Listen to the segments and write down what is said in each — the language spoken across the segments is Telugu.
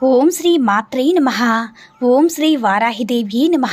ఓం శ్రీ మాత్రే నమ ఓం శ్రీ వారాహిదేవి నమ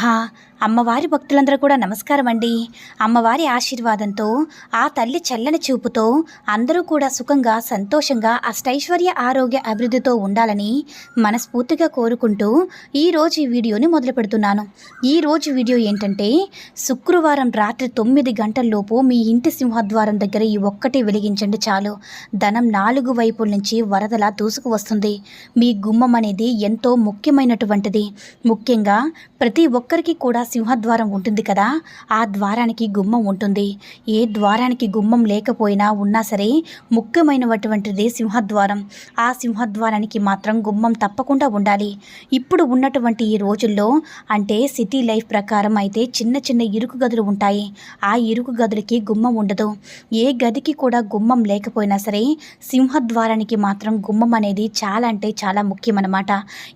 అమ్మవారి భక్తులందరూ కూడా నమస్కారం అండి. అమ్మవారి ఆశీర్వాదంతో ఆ తల్లి చల్లని చూపుతో అందరూ కూడా సుఖంగా సంతోషంగా అష్టైశ్వర్య ఆరోగ్య అభివృద్ధితో ఉండాలని మనస్ఫూర్తిగా కోరుకుంటూ ఈరోజు ఈ వీడియోని మొదలు పెడుతున్నాను. ఈరోజు వీడియో ఏంటంటే శుక్రవారం రాత్రి తొమ్మిది గంటల్లోపు మీ ఇంటి సింహద్వారం దగ్గర ఈ ఒక్కటి వెలిగించండి చాలు. ధనం నాలుగు వైపుల నుంచి వరదలా దూసుకు వస్తుంది. మీ గుమ్మం అనేది ఎంతో ముఖ్యమైనటువంటిది. ముఖ్యంగా ప్రతి ఒక్కరికి కూడా సింహద్వారం ఉంటుంది కదా ఆ ద్వారానికి గుమ్మం ఉంటుంది. ఏ ద్వారానికి గుమ్మం లేకపోయినా ఉన్నా సరే ముఖ్యమైనటువంటిది సింహద్వారం. ఆ సింహద్వారానికి మాత్రం గుమ్మం తప్పకుండా ఉండాలి. ఇప్పుడు ఉన్నటువంటి ఈ రోజుల్లో అంటే సిటీ లైఫ్ ప్రకారం అయితే చిన్న చిన్న ఇరుకు గదులు ఉంటాయి. ఆ ఇరుకు గదులకి గుమ్మం ఉండదు. ఏ గదికి కూడా గుమ్మం లేకపోయినా సరే సింహద్వారానికి మాత్రం గుమ్మం అనేది చాలా అంటే చాలా ముఖ్యమన్నమాట.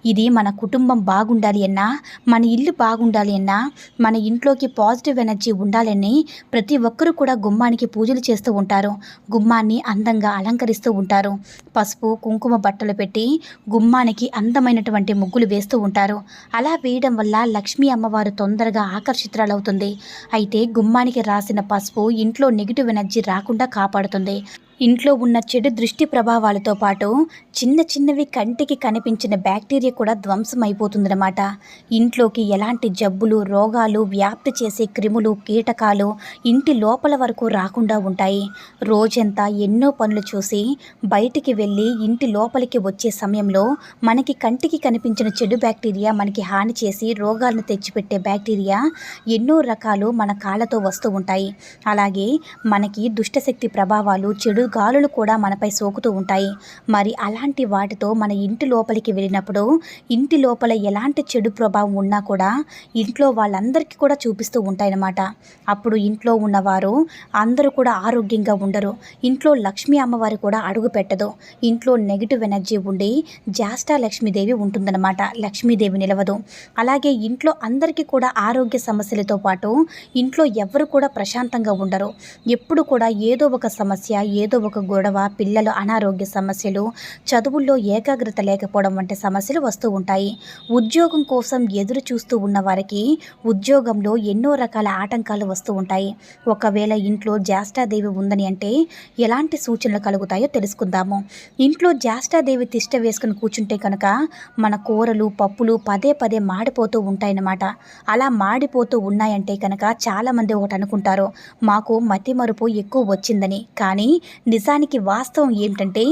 ఇది మన కుటుంబం బాగుండాలి అన్నా మన ఇల్లు బాగుండాలి అన్నా మన ఇంట్లోకి పాజిటివ్ ఎనర్జీ ఉండాలని ప్రతి ఒక్కరూ కూడా గుమ్మానికి పూజలు చేస్తూ ఉంటారు. గుమ్మాన్ని అందంగా అలంకరిస్తూ ఉంటారు. పసుపు కుంకుమ బట్టలు పెట్టి గుమ్మానికి అందమైనటువంటి ముగ్గులు వేస్తూ ఉంటారు. అలా వేయడం వల్ల లక్ష్మీ అమ్మవారు తొందరగా ఆకర్షితురాలవుతుంది. అయితే గుమ్మానికి రాసిన పసుపు ఇంట్లో నెగిటివ్ ఎనర్జీ రాకుండా కాపాడుతుంది. ఇంట్లో ఉన్న చెడు దృష్టి ప్రభావాలతో పాటు చిన్న చిన్నవి కంటికి కనిపించిన బ్యాక్టీరియా కూడా ధ్వంసం అయిపోతుందన్నమాట ఇంట్లోకి ఎలాంటి జబ్బులు రోగాలు వ్యాప్తి చేసే క్రిములు కీటకాలు ఇంటి లోపల వరకు రాకుండా ఉంటాయి. రోజంతా ఎన్నో పనులు చూసి బయటికి వెళ్ళి ఇంటి లోపలికి వచ్చే సమయంలో మనకి కంటికి కనిపించిన చెడు బ్యాక్టీరియా మనకి హాని చేసి రోగాలను తెచ్చిపెట్టే బ్యాక్టీరియా ఎన్నో రకాలు మన కాళ్ళతో వస్తూ ఉంటాయి. అలాగే మనకి దుష్టశక్తి ప్రభావాలు చెడు గాలులు కూడా మనపై సోకుతూ ఉంటాయి. మరి అలాంటి వాటితో మన ఇంటి లోపలికి వెళ్ళినప్పుడు ఇంటి లోపల ఎలాంటి చెడు ప్రభావం ఉన్నా కూడా ఇంట్లో వాళ్ళందరికీ కూడా చూపిస్తూ ఉంటాయన్నమాట. అప్పుడు ఇంట్లో ఉన్నవారు అందరూ కూడా ఆరోగ్యంగా ఉండరు. ఇంట్లో లక్ష్మీ అమ్మవారి కూడా అడుగు పెట్టదు. ఇంట్లో నెగిటివ్ ఎనర్జీ ఉండి జాస్టా లక్ష్మీదేవి ఉంటుందన్నమాట. లక్ష్మీదేవి నిలవదు. అలాగే ఇంట్లో అందరికీ కూడా ఆరోగ్య సమస్యలతో పాటు ఇంట్లో ఎవరు కూడా ప్రశాంతంగా ఉండరు. ఎప్పుడు కూడా ఏదో ఒక సమస్య ఏదో ఒక గొడవ పిల్లలు అనారోగ్య సమస్యలు చదువుల్లో ఏకాగ్రత లేకపోవడం వంటి సమస్యలు వస్తూ ఉంటాయి. ఉద్యోగం కోసం ఎదురు చూస్తూ ఉన్న వారికి ఉద్యోగంలో ఎన్నో రకాల ఆటంకాలు వస్తూ ఉంటాయి. ఒకవేళ ఇంట్లో జ్యేష్ఠాదేవి ఉందని అంటే ఎలాంటి సూచనలు కలుగుతాయో తెలుసుకుందాము. ఇంట్లో జ్యేష్ఠాదేవి తిష్ట వేసుకుని కూర్చుంటే కనుక మన కూరలు పప్పులు పదే పదే మాడిపోతూ ఉంటాయన్నమాట. అలా మాడిపోతూ ఉన్నాయంటే కనుక చాలామంది ఒకటి అనుకుంటారు మాకు మతి మరుపు ఎక్కువ వచ్చిందని. కానీ నిజానికి వాస్తవం ఏమిటంటే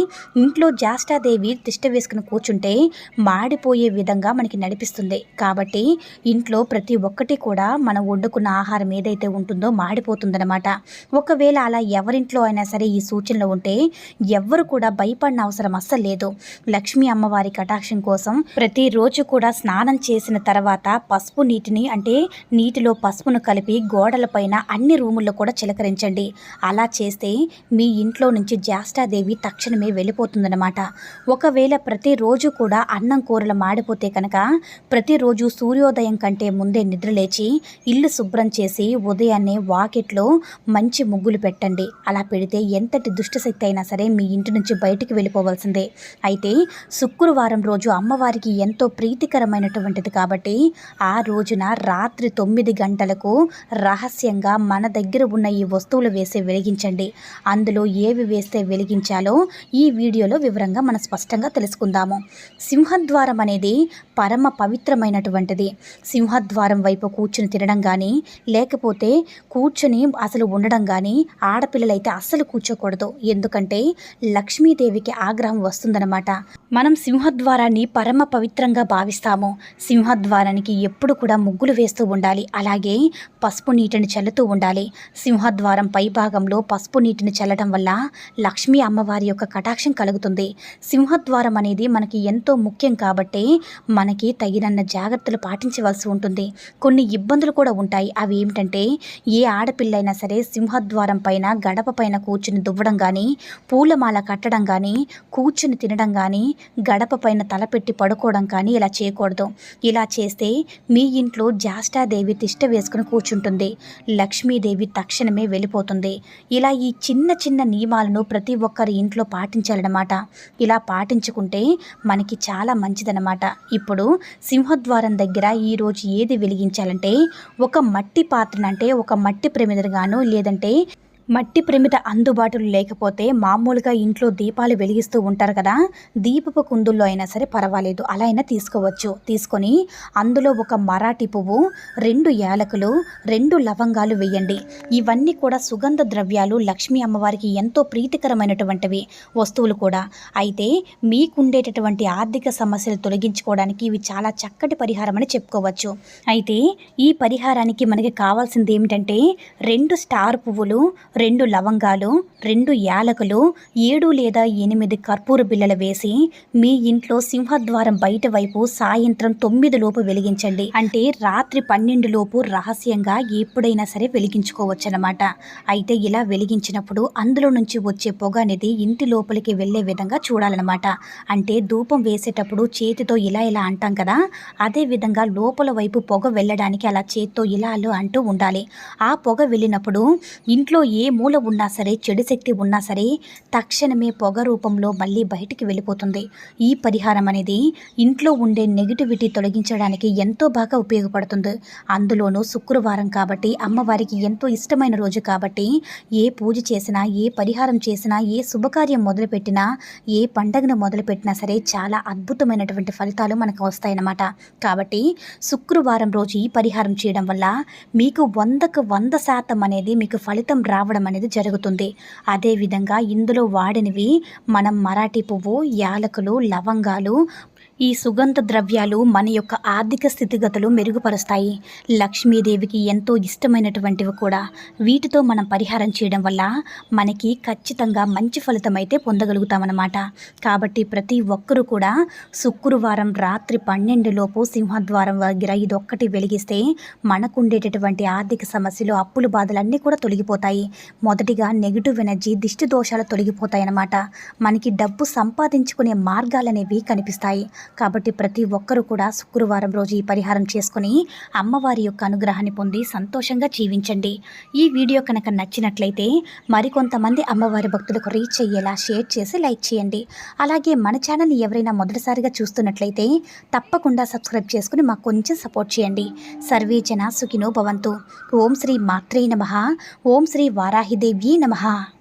ఇంట్లో జ్యేష్ఠాదేవి తిష్ట వేసుకుని కూర్చుంటే మాడిపోయే విధంగా మనకి నడిపిస్తుంది. కాబట్టి ఇంట్లో ప్రతి ఒక్కటి కూడా మనం వండుకున్న ఆహారం ఏదైతే ఉంటుందో మాడిపోతుందన్నమాట. ఒకవేళ అలా ఎవరింట్లో అయినా సరే ఈ సూచనలు ఉంటే ఎవ్వరు కూడా భయపడిన అవసరం అస్సలు లేదు. లక్ష్మీ అమ్మవారి కటాక్షం కోసం ప్రతిరోజు కూడా స్నానం చేసిన తర్వాత పసుపు నీటిని అంటే నీటిలో పసుపును కలిపి గోడలపైన అన్ని రూముల్లో కూడా చిలకరించండి. అలా చేస్తే మీ ఇంట్లో నుంచి జ్యేష్ఠాదేవి తక్షణమే వెళ్ళిపోతుందన్నమాట. ఒకవేళ ప్రతిరోజు కూడా అన్నం కూరలు మాడిపోతే కనుక ప్రతిరోజు సూర్యోదయం కంటే ముందే నిద్రలేచి ఇల్లు శుభ్రం చేసి ఉదయాన్నే వాకిట్లో మంచి ముగ్గులు పెట్టండి. అలా పెడితే ఎంతటి దుష్టశక్తి అయినా సరే మీ ఇంటి నుంచి బయటికి వెళ్ళిపోవలసిందే. అయితే శుక్రవారం రోజు అమ్మవారికి ఎంతో ప్రీతికరమైనటువంటిది కాబట్టి ఆ రోజున రాత్రి తొమ్మిది గంటలకు రహస్యంగా మన దగ్గర ఉన్న ఈ వస్తువులు వేసి వెలిగించండి. అందులో ఏ ఏవి వేస్తే వెలిగించాలో ఈ వీడియోలో వివరంగా మనం స్పష్టంగా తెలుసుకుందాము. సింహద్వారం అనేది పరమ పవిత్రమైనటువంటిది. సింహద్వారం వైపు కూర్చుని తినడం కానీ లేకపోతే కూర్చుని అసలు ఉండడం కానీ ఆడపిల్లలైతే అస్సలు కూర్చోకూడదు. ఎందుకంటే లక్ష్మీదేవికి ఆగ్రహం వస్తుందన్నమాట. మనం సింహద్వారాన్ని పరమ పవిత్రంగా భావిస్తాము. సింహద్వారానికి ఎప్పుడు కూడా ముగ్గులు వేస్తూ ఉండాలి. అలాగే పసుపు నీటిని చల్లుతూ ఉండాలి. సింహద్వారం పై భాగంలో పసుపు నీటిని చల్లడం వల్ల లక్ష్మీ అమ్మవారి యొక్క కటాక్షం కలుగుతుంది. సింహద్వారం అనేది మనకి ఎంతో ముఖ్యం కాబట్టి మనకి తగినన్న జాగ్రత్తలు పాటించవలసి ఉంటుంది. కొన్ని ఇబ్బందులు కూడా ఉంటాయి. అవి ఏమిటంటే ఏ ఆడపిల్లైనా సరే సింహద్వారం పైన గడప పైన కూర్చుని దువ్వడం కానీ పూలమాల కట్టడం కానీ కూర్చుని తినడం కానీ గడప పైన తలపెట్టి పడుకోవడం కానీ ఇలా చేయకూడదు. ఇలా చేస్తే మీ ఇంట్లో జాస్టాదేవి తిష్ట వేసుకుని కూర్చుంటుంది. లక్ష్మీదేవి తక్షణమే వెళ్ళిపోతుంది. ఇలా ఈ చిన్న చిన్న నియమాలను ప్రతి ఒక్కరి ఇంట్లో పాటించాలన్నమాట. ఇలా పాటించుకుంటే మనకి చాలా మంచిదన్నమాట. ఇప్పుడు సింహద్వారం దగ్గర ఈరోజు ఏది వెలిగించాలంటే ఒక మట్టి పాత్రనంటే ఒక మట్టి ప్రమిదగాను లేదంటే మట్టి ప్రమిత అందుబాటులో లేకపోతే మామూలుగా ఇంట్లో దీపాలు వెలిగిస్తూ ఉంటారు కదా దీపపు కుందుల్లో అయినా సరే పర్వాలేదు అలా అయినా తీసుకోవచ్చు. తీసుకొని అందులో ఒక మరాఠీ పువ్వు రెండు యాలకులు రెండు లవంగాలు వేయండి. ఇవన్నీ కూడా సుగంధ ద్రవ్యాలు లక్ష్మీ అమ్మవారికి ఎంతో ప్రీతికరమైనటువంటివి వస్తువులు కూడా. అయితే మీకుండేటటువంటి ఆర్థిక సమస్యలు తొలగించుకోవడానికి ఇవి చాలా చక్కటి పరిహారం అని చెప్పుకోవచ్చు. అయితే ఈ పరిహారానికి మనకి కావాల్సింది ఏమిటంటే రెండు స్టార్ పువ్వులు రెండు లవంగాలు రెండు యాలకులు ఏడు లేదా ఎనిమిది కర్పూర బిళ్ళలు వేసి మీ ఇంట్లో సింహద్వారం బయట వైపు సాయంత్రం తొమ్మిది లోపు వెలిగించండి. అంటే రాత్రి పన్నెండు లోపు రహస్యంగా ఎప్పుడైనా సరే వెలిగించుకోవచ్చు అనమాట అయితే ఇలా వెలిగించినప్పుడు అందులో నుంచి వచ్చే పొగ అనేది ఇంటి లోపలికి వెళ్ళే విధంగా చూడాలన్నమాట. అంటే ధూపం వేసేటప్పుడు చేతితో ఇలా ఇలా అంటాం కదా అదే విధంగా లోపల వైపు పొగ వెళ్ళడానికి అలా చేతితో ఇలా అలా అంటూ ఉండాలి. ఆ పొగ వెళ్ళినప్పుడు ఇంట్లో ఏ మూల ఉన్నా సరే చెడు శక్తి ఉన్నా సరే తక్షణమే పొగ రూపంలో మళ్ళీ బయటికి వెళ్ళిపోతుంది. ఈ పరిహారం అనేది ఇంట్లో ఉండే నెగిటివిటీ తొలగించడానికి ఎంతో బాగా ఉపయోగపడుతుంది. అందులోనూ శుక్రవారం కాబట్టి అమ్మవారికి ఎంతో ఇష్టమైన రోజు కాబట్టి ఏ పూజ చేసినా ఏ పరిహారం చేసినా ఏ శుభకార్యం మొదలుపెట్టినా ఏ పండగను మొదలుపెట్టినా సరే చాలా అద్భుతమైనటువంటి ఫలితాలు మనకు వస్తాయన్నమాట. కాబట్టి శుక్రవారం రోజు ఈ పరిహారం చేయడం వల్ల మీకు వందకు వంద శాతం అనేది మీకు ఫలితం రావడం అనేది జరుగుతుంది. అదేవిధంగా ఇందులో వాడినవి మనం మరాఠీ పువ్వు యాలకులు లవంగాలు ఈ సుగంధ ద్రవ్యాలు మన యొక్క ఆర్థిక స్థితిగతులు మెరుగుపరుస్తాయి. లక్ష్మీదేవికి ఎంతో ఇష్టమైనటువంటివి కూడా వీటితో మనం పరిహారం చేయడం వల్ల మనకి ఖచ్చితంగా మంచి ఫలితం అయితే పొందగలుగుతామన్నమాట. కాబట్టి ప్రతి ఒక్కరూ కూడా శుక్రవారం రాత్రి పన్నెండులోపు సింహద్వారం దగ్గర ఇదొక్కటి వెలిగిస్తే మనకుండేటటువంటి ఆర్థిక సమస్యలు అప్పుల బాధలన్నీ కూడా తొలగిపోతాయి. మొదటిగా నెగిటివ్ ఎనర్జీ దిష్టి దోషాలు తొలగిపోతాయి అన్నమాట మనకి డబ్బు సంపాదించుకునే మార్గాలనేవి కనిపిస్తాయి. కాబట్టి ప్రతి ఒక్కరూ కూడా శుక్రవారం రోజు ఈ పరిహారం చేసుకుని అమ్మవారి యొక్క అనుగ్రహాన్ని పొంది సంతోషంగా జీవించండి. ఈ వీడియో కనుక నచ్చినట్లయితే మరికొంతమంది అమ్మవారి భక్తులకు రీచ్ అయ్యేలా షేర్ చేసి లైక్ చేయండి. అలాగే మన ఛానల్ని ఎవరైనా మొదటిసారిగా చూస్తున్నట్లయితే తప్పకుండా సబ్స్క్రైబ్ చేసుకుని మాకు కొంచెం సపోర్ట్ చేయండి. సర్వే జన సుఖినో భవంతు. ఓం శ్రీ మాత్రే నమ. ఓం శ్రీ వారాహిదేవి నమః.